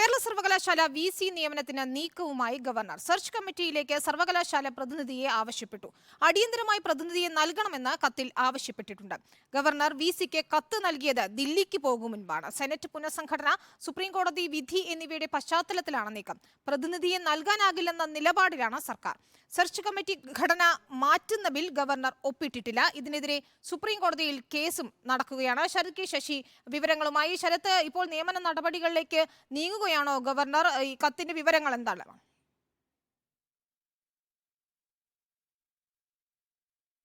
കേരള സർവകലാശാല V C നിയമനത്തിന് നീക്കവുമായി governor. Search കമ്മിറ്റിയിലേക്ക് സർവകലാശാല പ്രതിനിധിയെ ആവശ്യപ്പെട്ടു. അടിയന്തരമായി പ്രതിനിധിയെ നൽകണമെന്ന് കത്തിൽ ആവശ്യപ്പെട്ടിട്ടുണ്ട്. ഗവർണർ വി സിക്ക് കത്ത് നൽകിയത് ദില്ലിക്ക് പോകും മുൻപാണ്. സെനറ്റ് പുനഃസംഘടന സുപ്രീംകോടതി വിധി എന്നിവയുടെ പശ്ചാത്തലത്തിലാണ് നീക്കം. പ്രതിനിധിയെ നൽകാനാകില്ലെന്ന നിലപാടിലാണ് സർക്കാർ. സെർച്ച് കമ്മിറ്റി ഘടന മാറ്റുന്ന ബിൽ ഗവർണർ ഒപ്പിട്ടിട്ടില്ല. ഇതിനെതിരെ സുപ്രീം കോടതിയിൽ കേസും നടക്കുകയാണ്. ശരത് കെ ശശി വിവരങ്ങളുമായി ശരത് ഇപ്പോൾ നിയമന നടപടികളിലേക്ക് നീങ്ങുകയാണോ. ഗവർണർ? ഈ കത്തിന്റെ വിവരങ്ങൾ എന്താണ്?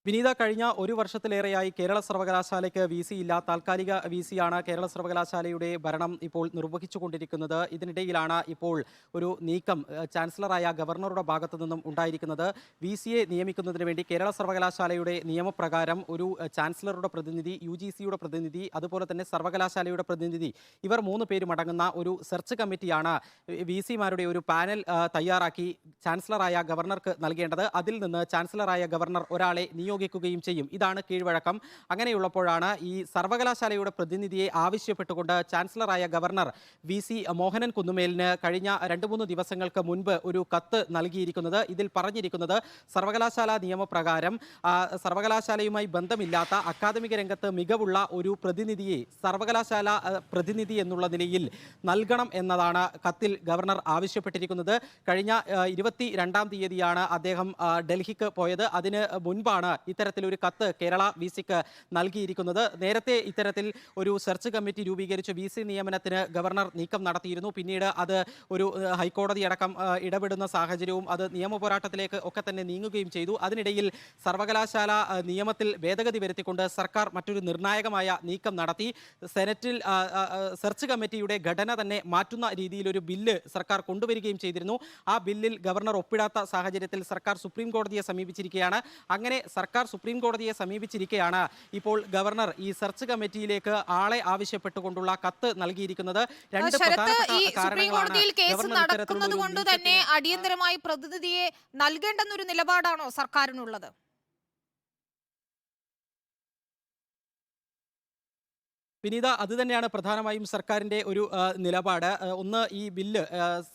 വിനീത കഴിഞ്ഞ ഒരു വർഷത്തിലേറെയായി കേരള സർവകലാശാലയ്ക്ക് വി സി ഇല്ല താൽക്കാലിക വി സിയാണ് കേരള സർവകലാശാലയുടെ ഭരണം ഇപ്പോൾ നിർവഹിച്ചുകൊണ്ടിരിക്കുന്നത്. ഇതിനിടയിലാണ് ഇപ്പോൾ ഒരു നീക്കം ചാൻസലറായ ഗവർണറുടെ ഭാഗത്തു നിന്നും ഉണ്ടായിരിക്കുന്നത്. വി സിയെ നിയമിക്കുന്നതിന് വേണ്ടി കേരള സർവകലാശാലയുടെ നിയമപ്രകാരം ഒരു ചാൻസലറുടെ പ്രതിനിധി യു ജി സിയുടെ പ്രതിനിധി അതുപോലെ തന്നെ സർവകലാശാലയുടെ പ്രതിനിധി ഇവർ മൂന്ന് പേരും അടങ്ങുന്ന ഒരു സെർച്ച് കമ്മിറ്റിയാണ് വി സിമാരുടെ ഒരു പാനൽ തയ്യാറാക്കി ചാൻസലറായ ഗവർണർക്ക് നൽകേണ്ടത്. അതിൽ നിന്ന് ചാൻസലറായ ഗവർണർ ഒരാളെ നിയോഗിക്കുകയും ചെയ്യും. ഇതാണ് കീഴ്വഴക്കം. അങ്ങനെയുള്ളപ്പോഴാണ് ഈ സർവകലാശാലയുടെ പ്രതിനിധിയെ ആവശ്യപ്പെട്ടുകൊണ്ട് ചാൻസലറായ ഗവർണർ വി സി മോഹനൻ കുന്നുമേലിന് കഴിഞ്ഞ രണ്ട് മൂന്ന് ദിവസങ്ങൾക്ക് മുൻപ് ഒരു കത്ത് നൽകിയിരിക്കുന്നത്. ഇതിൽ പറഞ്ഞിരിക്കുന്നത് സർവകലാശാല നിയമപ്രകാരം സർവകലാശാലയുമായി ബന്ധമില്ലാത്ത അക്കാദമിക രംഗത്ത് മികവുള്ള ഒരു പ്രതിനിധിയെ സർവകലാശാല പ്രതിനിധി എന്നുള്ള നിലയിൽ നൽകണം എന്നതാണ് കത്തിൽ ഗവർണർ ആവശ്യപ്പെട്ടിരിക്കുന്നത്. കഴിഞ്ഞ ഇരുപത്തി രണ്ടാം തീയതിയാണ് അദ്ദേഹം ഡൽഹിക്ക് പോയത്. അതിന് മുൻപാണ് ഇത്തരത്തിലൊരു കത്ത് കേരള വി സിക്ക് നൽകിയിരിക്കുന്നത്. നേരത്തെ ഇത്തരത്തിൽ ഒരു സെർച്ച് കമ്മിറ്റി രൂപീകരിച്ച് വി സി നിയമനത്തിന് ഗവർണർ നീക്കം നടത്തിയിരുന്നു. പിന്നീട് അത് ഒരു ഹൈക്കോടതി അടക്കം ഇടപെടുന്ന സാഹചര്യവും അത് നിയമ പോരാട്ടത്തിലേക്ക് ഒക്കെ തന്നെ നീങ്ങുകയും ചെയ്തു. അതിനിടയിൽ സർവകലാശാല നിയമത്തിൽ ഭേദഗതി വരുത്തിക്കൊണ്ട് സർക്കാർ മറ്റൊരു നിർണായകമായ നീക്കം നടത്തി. സെനറ്റിൽ സെർച്ച് കമ്മിറ്റിയുടെ ഘടന തന്നെ മാറ്റുന്ന രീതിയിലൊരു ബില്ല് സർക്കാർ കൊണ്ടുവരികയും ചെയ്തിരുന്നു. ആ ബില്ലിൽ ഗവർണർ ഒപ്പിടാത്ത സാഹചര്യത്തിൽ സർക്കാർ സുപ്രീം കോടതിയെ സമീപിച്ചിരിക്കുകയാണ്. അങ്ങനെ സർക്കാർ സുപ്രീം കോടതിയെ സമീപിച്ചിരിക്കുകയാണ് ഇപ്പോൾ ഗവർണർ ഈ സെർച്ച് കമ്മിറ്റിയിലേക്ക് ആളെ ആവശ്യപ്പെട്ടുകൊണ്ടുള്ള കത്ത് നൽകിയിരിക്കുന്നത് രണ്ട് സുപ്രീം കോടതിയിൽ കേസ് നടക്കുന്നത് കൊണ്ട് തന്നെ അടിയന്തരമായി പ്രതിനിധിയെ നൽകേണ്ടെന്നൊരു നിലപാടാണോ സർക്കാരിനുള്ളത്? വിനീത അത് തന്നെയാണ് പ്രധാനമായും സർക്കാരിന്റെ ഒരു നിലപാട്. ഒന്ന് ഈ ബില്ല്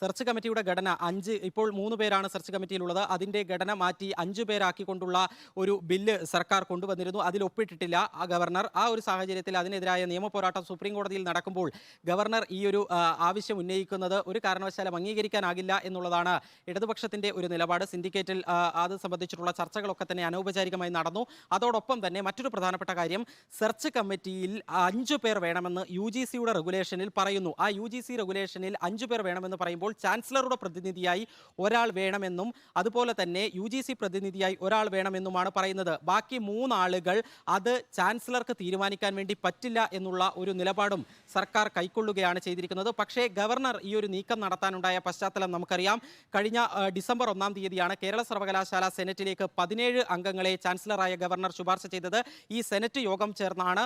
സെർച്ച് കമ്മിറ്റിയുടെ ഘടന അഞ്ച് ഇപ്പോൾ മൂന്ന് പേരാണ് സെർച്ച് കമ്മിറ്റിയിലുള്ളത്. അതിന്റെ ഘടന മാറ്റി അഞ്ചു പേരാക്കിക്കൊണ്ടുള്ള ഒരു ബില്ല് സർക്കാർ കൊണ്ടുവന്നിരുന്നു. അതിൽ ഒപ്പിട്ടിട്ടില്ല ആ ഗവർണർ. ആ ഒരു സാഹചര്യത്തിൽ അതിനെതിരായ നിയമ പോരാട്ടം സുപ്രീം കോടതിയിൽ നടക്കുമ്പോൾ ഗവർണർ ഈ ഒരു ആവശ്യം ഉന്നയിക്കുന്നത് ഒരു കാരണവശാലും അംഗീകരിക്കാനാകില്ല എന്നുള്ളതാണ് ഇടതുപക്ഷത്തിന്റെ ഒരു നിലപാട്. സിൻഡിക്കേറ്റിൽ അത് സംബന്ധിച്ചിട്ടുള്ള ചർച്ചകളൊക്കെ തന്നെ അനൗപചാരികമായി നടന്നു. അതോടൊപ്പം തന്നെ മറ്റൊരു പ്രധാനപ്പെട്ട കാര്യം സെർച്ച് കമ്മിറ്റിയിൽ അഞ്ചു പേർ വേണമെന്ന് യു ജി സിയുടെ റെഗുലേഷനിൽ പറയുന്നു. ആ യു ജി സി റെഗുലേഷനിൽ അഞ്ചു പേർ വേണമെന്ന് പറയുമ്പോൾ ചാൻസലറുടെ പ്രതിനിധിയായി ഒരാൾ വേണമെന്നും അതുപോലെ തന്നെ യു ജി സി പ്രതിനിധിയായി ഒരാൾ വേണമെന്നുമാണ് പറയുന്നത്. ബാക്കി മൂന്നാളുകൾ അത് ചാൻസലർക്ക് തീരുമാനിക്കാൻ വേണ്ടി പറ്റില്ല എന്നുള്ള ഒരു നിലപാടും സർക്കാർ കൈക്കൊള്ളുകയാണ് ചെയ്തിരിക്കുന്നത്. പക്ഷേ ഗവർണർ ഈ ഒരു നീക്കം നടത്താനുണ്ടായ പശ്ചാത്തലം നമുക്കറിയാം. കഴിഞ്ഞ ഡിസംബർ ഒന്നാം തീയതിയാണ് കേരള സർവകലാശാല സെനറ്റിലേക്ക് പതിനേഴ് അംഗങ്ങളെ ചാൻസലറായ ഗവർണർ ശുപാർശ ചെയ്തത്. ഈ സെനറ്റ് യോഗം ചേർന്നാണ്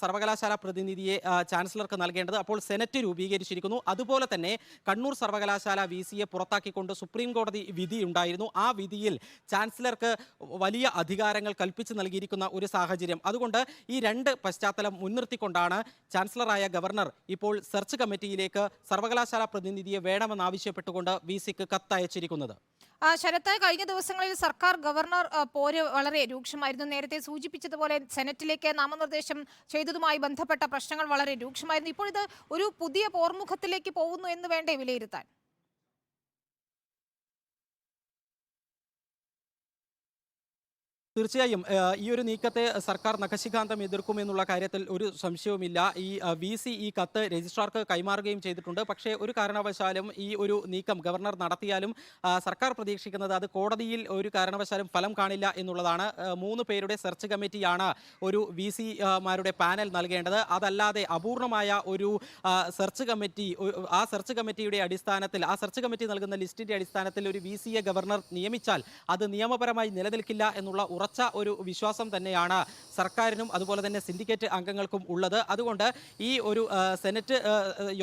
സർവകലാശാല പ്രതിനിധിയെ ചാൻസലർക്ക് നൽകേണ്ടത് അപ്പോൾ സെനറ്റ് രൂപീകരിച്ചിരിക്കുന്നു. അതുപോലെ തന്നെ കണ്ണൂർ സർവകലാശാല വി സിയെ പുറത്താക്കിക്കൊണ്ട് സുപ്രീം കോടതി വിധി ഉണ്ടായിരുന്നു. ആ വിധിയിൽ ചാൻസലർക്ക് വലിയ അധികാരങ്ങൾ കൽപ്പിച്ചു നൽകിയിരിക്കുന്ന ഒരു സാഹചര്യം. അതുകൊണ്ട് ഈ രണ്ട് പശ്ചാത്തലം മുൻനിർത്തിക്കൊണ്ടാണ് ചാൻസലറായ ഗവർണർ ഇപ്പോൾ സെർച്ച് കമ്മിറ്റിയിലേക്ക് സർവകലാശാല പ്രതിനിധിയെ വേണമെന്നാവശ്യപ്പെട്ടുകൊണ്ട് വി സിക്ക് കത്തയച്ചിരിക്കുന്നത്. ശരത്ത് കഴിഞ്ഞ ദിവസങ്ങളിൽ സർക്കാർ ഗവർണർ പോര് വളരെ രൂക്ഷമായിരുന്നു. നേരത്തെ സൂചിപ്പിച്ചതുപോലെ സെനറ്റിലേക്ക് നാമനിർദ്ദേശം ചെയ്തതുമായി ബന്ധപ്പെട്ട പ്രശ്നങ്ങൾ വളരെ രൂക്ഷമായിരുന്നു. ഇപ്പോൾ ഇത് ഒരു പുതിയ പോർമുഖത്തിലേക്ക് പോകുന്നു എന്ന് വേണ്ടേ വിലയിരുത്താൻ? തീർച്ചയായും ഈ ഒരു നീക്കത്തെ സർക്കാർ നഖശികാന്തം എതിർക്കുമെന്നുള്ള കാര്യത്തിൽ ഒരു സംശയവുമില്ല. ഈ വി സി ഈ കത്ത് രജിസ്ട്രാർക്ക് കൈമാറുകയും ചെയ്തിട്ടുണ്ട്. പക്ഷേ ഒരു കാരണവശാലും ഈ ഒരു നീക്കം ഗവർണർ നടത്തിയാലും സർക്കാർ പ്രതീക്ഷിക്കുന്നത് അത് കോടതിയിൽ ഒരു കാരണവശാലും ഫലം കാണില്ല എന്നുള്ളതാണ്. മൂന്ന് പേരുടെ സെർച്ച് കമ്മിറ്റിയാണ് ഒരു വി സിമാരുടെ പാനൽ നൽകേണ്ടത്. അതല്ലാതെ അപൂർണമായ ഒരു സെർച്ച് കമ്മിറ്റി ആ സെർച്ച് കമ്മിറ്റിയുടെ അടിസ്ഥാനത്തിൽ ആ സെർച്ച് കമ്മിറ്റി നൽകുന്ന ലിസ്റ്റിന്റെ അടിസ്ഥാനത്തിൽ ഒരു വി ഗവർണർ നിയമിച്ചാൽ അത് നിയമപരമായി നിലനിൽക്കില്ല എന്നുള്ള ഉറച്ച ഉറച്ച ഒരു വിശ്വാസം തന്നെയാണ് സർക്കാരിനും അതുപോലെ തന്നെ സിൻഡിക്കേറ്റ് അംഗങ്ങൾക്കും ഉള്ളത്. അതുകൊണ്ട് ഈ ഒരു സെനറ്റ്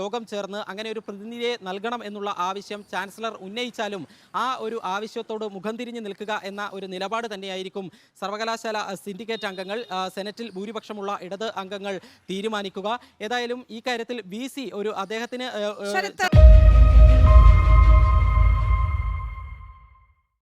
യോഗം ചേർന്ന് അങ്ങനെ ഒരു പ്രതിനിധിയെ നൽകണം എന്നുള്ള ആവശ്യം ചാൻസലർ ഉന്നയിച്ചാലും ആ ഒരു ആവശ്യത്തോട് മുഖം തിരിഞ്ഞ് നിൽക്കുക എന്ന ഒരു നിലപാട് തന്നെയായിരിക്കും സർവകലാശാല സിൻഡിക്കേറ്റ് അംഗങ്ങൾ സെനറ്റിൽ ഭൂരിപക്ഷമുള്ള ഇടത് അംഗങ്ങൾ തീരുമാനിക്കുക. ഏതായാലും ഈ കാര്യത്തിൽ വി ഒരു അദ്ദേഹത്തിന്